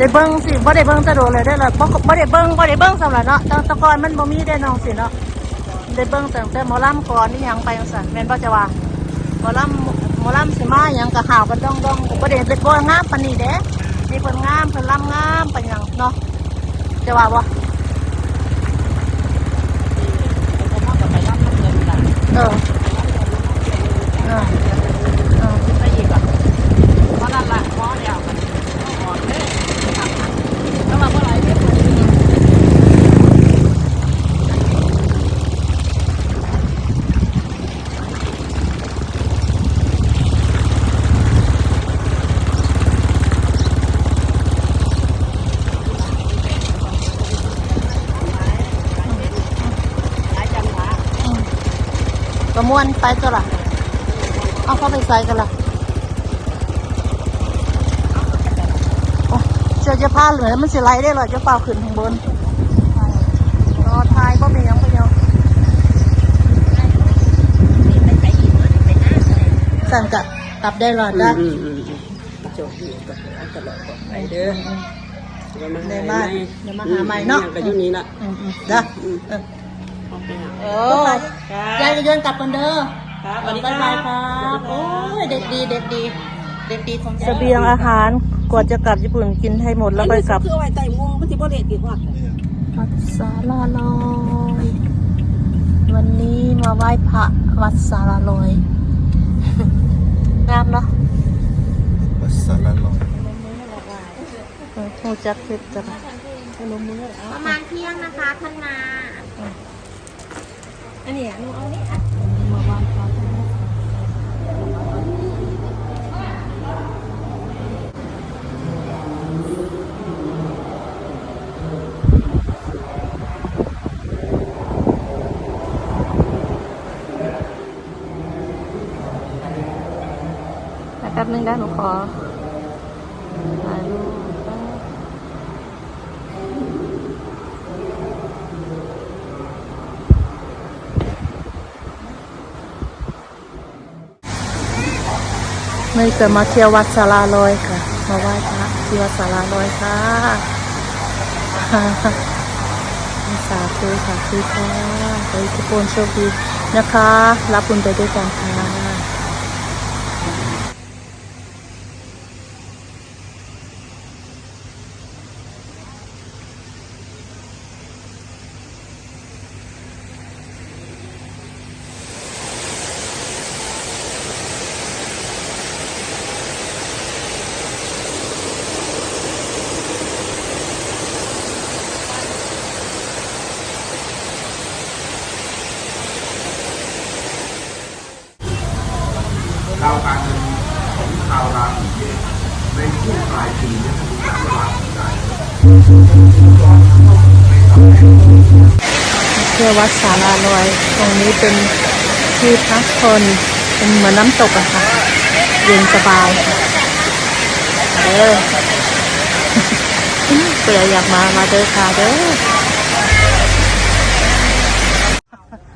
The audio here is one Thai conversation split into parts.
ได้เบิ้งสิบ่ได้เบิ้งจะโดนเลยได้เลยบ่บ่ได้เบิ้งบ่ได้เบิ้งสำหรับเนาะตะกอนมันบ่มีได้น้องสิเนาะได้เบิ้งตั้งแต่หมอลำก่อนนี่ยังไปจังซั่นแม่นบ่จะว่าหมอลำหมอลำสิมาหยังก็ข่าวกันดองดองบ่ได้เป็นบ่งามปานนี้เด้มีเพิ่นงามเพิ่นลำงามปานหยังเนาะจะว่าบ่ ไปรับเงินกัน เออเออเออ ไปอีกอะเพราะนั่นแหละเพราะเดียวกันอ่อนเลยแล้วมาเมื่อไหร่เนี่ย ก็ม่วนไปตัวละเอาเข้าไปใส่กันละโอ้เสื้อจะผ้าเหลือมันสิไหลได้เหรอจะเป่าขึ้นข้างบนรอทายก็มีหยังไปยังสั่นกะกลับได้หรอจ้ะอืมอืมอืมโจดีก็เอาตลอดก่อนไปเด้อเดี๋ยวมาในหาบ้านใหม่เดี๋ยวมาหาใหม่เนาะก็อยู่นี่ละอืม อืมเด้อเออโอเคอะโอ้ยายจะเดินกลับกันเด้อครับสวัสดีบ๊ายคบารัยบครับโอ้ยเด็กดีเด็กดีเด็กดีของเสบียงอาหารกว่าจะกลับญี่ปุ่นกินให้หมดแล้วค่อยกลับคือเอาไว้ใต้หม้อมันสิบ่เด็ดติดว่าวัดสาราลอยวันนี้มาไหว้พระวัดสาราลอยงามเนาะวัดสารลอยเออหูจักเพชรจ้ะประมาณเที่ยงนะคะท่านมา อันนี้หนูเอานี่ค่ะมาไหว้พระแป๊บนึงได้หนูขอถ่ายรูป ไม่เคยมาเที่ยววัดสาราลอยค่ะ มาไหว้พระที่วัดสาราลอยค่ะสาธุสาธุค่ะไปทุกคนโชคดีนะคะ รับบุญไปด้วยกันค่ะ ข่าวการเงินของชาวราศีเมษในช่วงปลายปีนี้ทำการตลาดได้เที่ยววัดสาราลอยตรงนี้เป็นที่พักคนเป็นเหมือนน้ำตกอะค่ะ เย็นสบายเด้อเผื่ออยากมามาเด้อค่ะเด้อ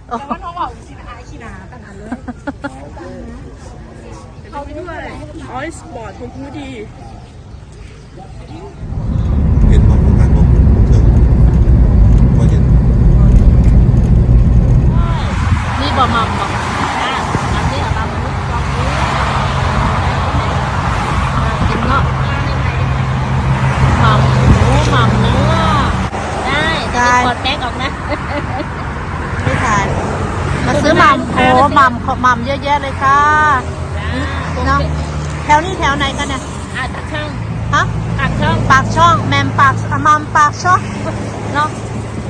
โอ้ แต่ว่าน้องบอกชินาชินาขนาดเลยเขาไปด้วย อ๋อสปอร์ตคุณผู้ดีเห็นบอกการลงเชิงก็เห็นนี่บ่มัมบอกอันนี้อะมัมกินเนาะมัมหมูมัมเนื้อได้ได้กดแป๊กออกนะไม่ทานมาซื้อหม่โอ้หม่ำขอหม่เยอะแยะเลยค่ะเนาะ แถวนี้แถวไหนกันเนี่ยอะตักช่องฮะตักช่องปากช่องแมมปากอะหม่ำปากช่องเนาะ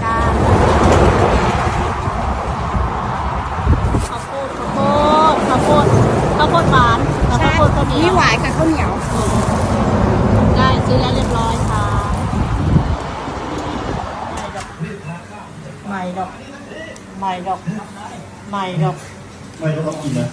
ค่ะข้าวโพดข้าวโพดข้าวโพดข้าวโพดหวานกับข้าวโพดข้าวเหนียวนี่หวายกับข้าวเหนียว ได้ซื้อแล้วเรียบร้อยค่ะใหม่ดอกใหม่ดอกใหม่ดอก ไม่ก็ต้องกินนะ